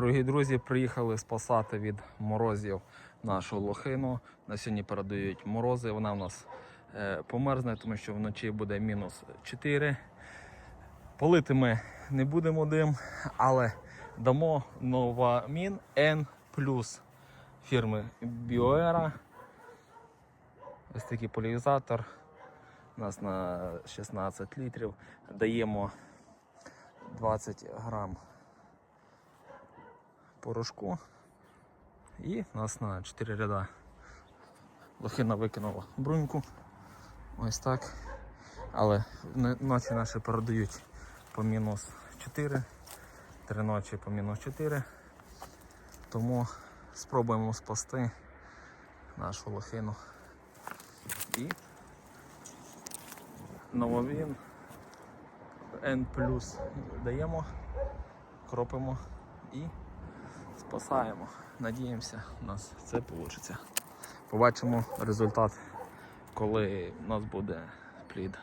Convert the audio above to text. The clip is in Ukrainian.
Дорогі друзі, приїхали спасати від морозів нашу лохину. На сьогодні передають морози. Вона в нас е, померзне, тому що вночі буде мінус 4. Полити ми не будемо дим, але дамо новамін N фірми Bioera. Ось такий поляризатор. У нас на 16 літрів. Даємо 20 грам порошку. І нас на 4 ряда лохина викинула бруньку. Ось так. Але ночі наші передають по мінус 4, три ночі по мінус 4. Тому спробуємо спасти нашу лохину. І нововін N даємо, кропимо і спасаємо. Надіємося, у нас це вийде. Побачимо результат, коли у нас буде плід.